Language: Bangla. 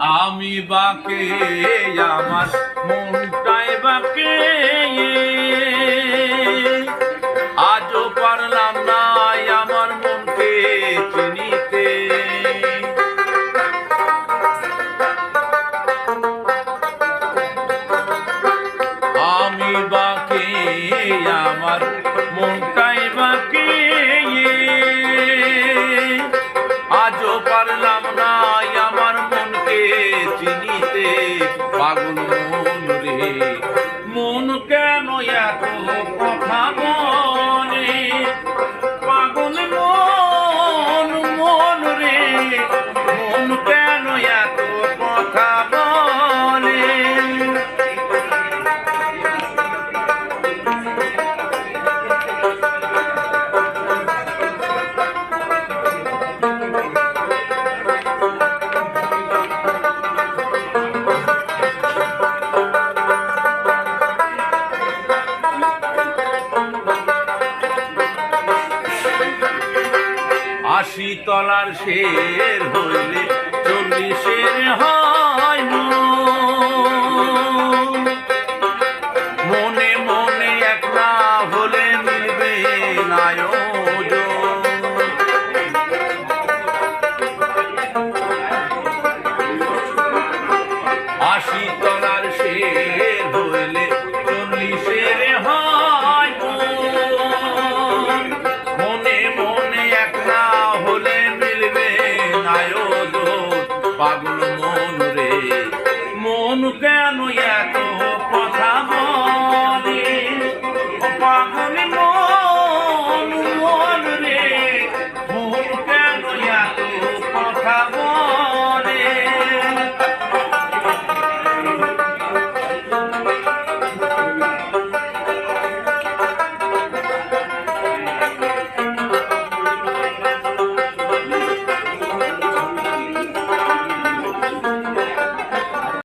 আমি বাকে, আমার মনটাই বাকে। আজও পারলাম না আমার মনকে চিনিতে। আমি বাকে, আমার মনটাই বাকে। আজও পারলাম চিনিতে পাগল মন রে। মন কেন এত কথা বলে? আশি তলার শের হইলে চল্লিশের হয় মন। মনে এক না হলে মিলবে। আশি নায়োজন পাগল মন রে। মন কেন এত কথা বলে? পাগল